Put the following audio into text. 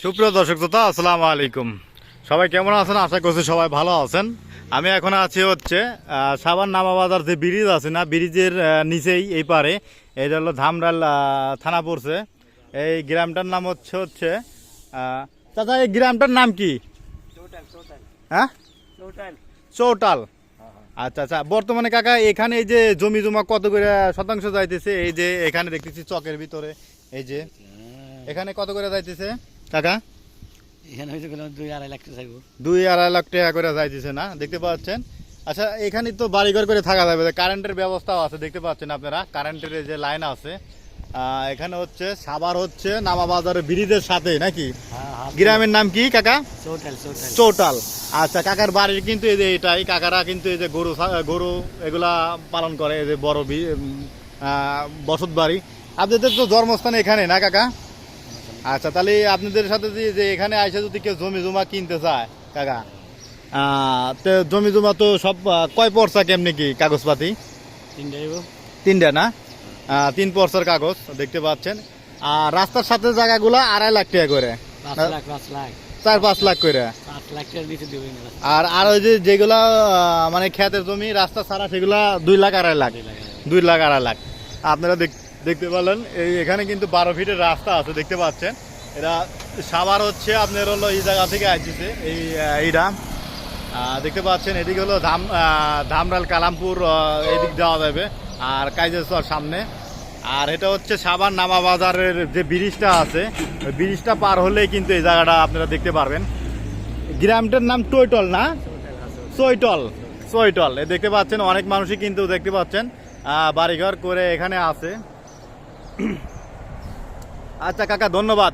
সুপ্রিয় দর্শক শ্রোতা আসসালামু আলাইকুম। সবাই কেমন আছেন? আশা করছি সবাই ভালো আছেন। আমি এখন আছি হচ্ছে সাবান নামা বাজার যে ব্রিজ আছে না ব্রিজের নিচেই এই পারে। এটা হলো ধামরাল থানা পড়ছে। এই গ্রামটার নাম হচ্ছে হচ্ছে চাচা এই গ্রামটার নাম কি? টোটাল টোটাল হ্যাঁ? চৌটাল। আচ্ছা আচ্ছা বর্তমানে কাকা এখানে এই যে জমি জমা কত করে শতাংশ যাইতেছে? এই যে এখানে দেখতেছি চকের ভিতরে এই যে। এখানে কত করে যাইতেছে? কাকা? এখানে হয়তো গেলাম দুই আড়াই লাখ টাকা দুই আড়াই লাখ টাকা করে যাইতেছে না? দেখতে পাচ্ছেন? আচ্ছা এখানে তো বাড়িঘর করে থাকা যাবে কারেন্টের ব্যবস্থাও আছে দেখতে পাচ্ছেন আপনারা? কারেন্টের যে লাইন আছে এখানে হচ্ছে সাবার হচ্ছে নামা বাজারের ব্রিজের সাথে নাকি? গ্রামের নাম কি কাকা? চৌটাল আচ্ছা কাকার বাড়ির কিন্তু এই যে এটাই কাকারা কিন্তু এই যে গরু গরু এগুলা পালন করে এই যে বড় বসত বাড়ি। আপনাদের তো জন্মস্থান এখানে না কাকা? আচ্ছা তাহলে আপনাদের সাথে যে যে এখানে আইসে যদি কেউ জমি জমা কিনতে চায় কাকা তো জমি জমা তো সব কয় পর্সা কেমনি কি কাগজপাতি? তিনটে না? তিন পর্সার কাগজ দেখতে পাচ্ছেন। আর রাস্তার সাথে জায়গাগুলো আড়াই লাখ টাকা করে। চার পাঁচ লাখ করে। আর আর ওই যে যেগুলা মানে খেতের জমি রাস্তা ছাড়া সেগুলা দুই লাখ আড়াই লাখ। দুই লাখ। দুই লাখ আড়াই লাখ। আপনারা দেখ- দেখতে পারলেন। এই এখানে কিন্তু বারো ফিটের রাস্তা আছে, দেখতে পাচ্ছেন। এটা সাবার হচ্ছে আপনার হলো এই জায়গা থেকে আসছে এই এইটা দেখতে পাচ্ছেন, এদিকে হলো ধাম ধামরাল কালামপুর এদিক যাওয়া যাবে, আর কাইজেশ্বর সামনে। আর এটা হচ্ছে সাবান নামা বাজারের যে ব্রিজটা আছে, ওই ব্রিজটা পার হলেই কিন্তু এই জায়গাটা আপনারা দেখতে পারবেন। গ্রামটার নাম টইটল না? সৈটল সৈটল দেখতে পাচ্ছেন, অনেক মানুষই কিন্তু দেখতে পাচ্ছেন বাড়িঘর করে এখানে আছে। আচ্ছা কাকা ধন্যবাদ।